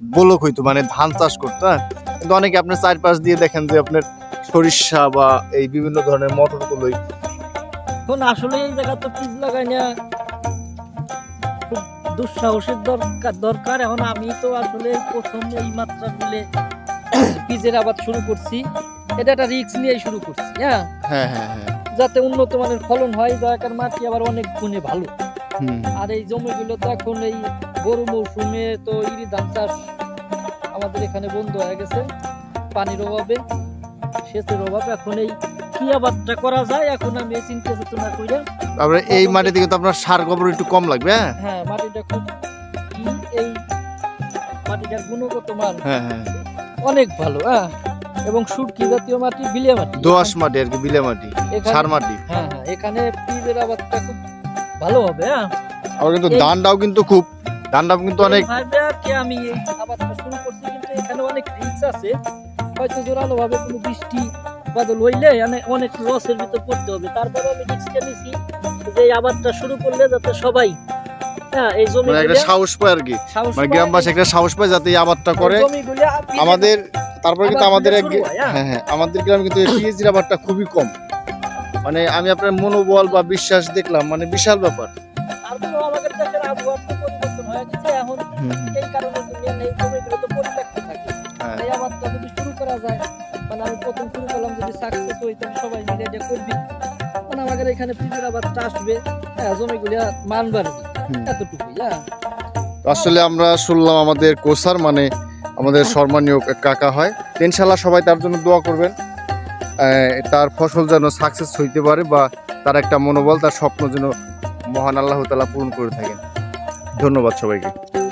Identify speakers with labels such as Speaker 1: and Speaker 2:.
Speaker 1: বলক হইতো মানে ধান চাষ করতো হ্যাঁ? কিন্তু অনেকে আপনার চারপাশ দিয়ে দেখেন যে আপনার সরিষা বা এই বিভিন্ন ধরনের মটর গুলোই
Speaker 2: এখন আসলে এই জায়গা তো পিস লাগাই না। খুব দুঃসাহসের দরকার দরকার। এখন আমি তো আসলে প্রথম এই মাত্রা মিলে পিজের আবাদ শুরু করছি। এটা একটা রিস্ক নিয়ে শুরু করছি হ্যাঁ?
Speaker 1: হ্যাঁ হ্যাঁ হ্যাঁ।
Speaker 2: যাতে উন্নত মানের ফলন হয় জায়গার মাটি আবার অনেক গুণে ভালো। আর এই জমিগুলো তো এখন এই গরু মৌসুমে তো ইরি ধান চাষ আমাদের এখানে বন্ধ হয়ে গেছে। পানির অভাবে সেচের অভাবে। এখন এই কি আবাদটা করা যায়? এখন আমি এই চিন্তা চেতনা করে
Speaker 1: তারপরে এই মাটি থেকে তো আপনার সার গোবর একটু কম লাগবে হ্যাঁ?
Speaker 2: হ্যাঁ মাটিটা খুব এই মাটিটার গুণগত মান
Speaker 1: হ্যাঁ হ্যাঁ।
Speaker 2: অনেক ভালো হ্যাঁ? এবং সুরকি জাতীয় মাটি বিলিয়া মাটি।
Speaker 1: দোআঁশ মাটি আর কি বিলে মাটি সার মাটি।
Speaker 2: হ্যাঁ হ্যাঁ এখানে পিজের আবাদটা খুব ভালো হবে হ্যাঁ?
Speaker 1: আবার কিন্তু ধানটাও কিন্তু খুব ধানটাও কিন্তু অনেক
Speaker 2: কি আমি আবাদটা শুরু করছি কিন্তু এখানে অনেক রিস্ক আছে। হয়তো জোরালো ভাবে কোনো বৃষ্টি হইলে অনেক লসের ভিতর পড়তে হবে। তারপরে আমি রিস্কটা নিছি যে আবাদটা শুরু করলে যাতে সবাই হ্যাঁ এই জমি
Speaker 1: মানে একটা সাহস পায় আর কি। মানে গ্রামবাসী একটা সাহস পায় যাতে এই আবাদটা করে। আমাদের তারপরে কিন্তু আমাদের
Speaker 2: হ্যাঁ। হ্যাঁ।
Speaker 1: হ্যাঁ আমাদের গ্রামে কিন্তু পিএইচডির আবারটা খুবই কম। মানে আমি আপনার মনোবল বা বিশ্বাস দেখলাম মানে বিশাল ব্যাপার।
Speaker 2: আমাদের হয়ে এখন জমিগুলো মানে মানে হ্যাঁ বাড়বে এতটুকুই হ্যাঁ।
Speaker 1: আসলে আমরা শুনলাম আমাদের কোসার মানে আমাদের সম্মানীয় কাকা হয়। ইনশাল্লাহ সবাই তার জন্য দোয়া করবেন। তার ফসল যেন সাকসেস হইতে পারে বা তার একটা মনোবল, তার স্বপ্ন যেন মহান আল্লাহ তালা পূরণ করে থাকেন। ধন্যবাদ সবাইকে।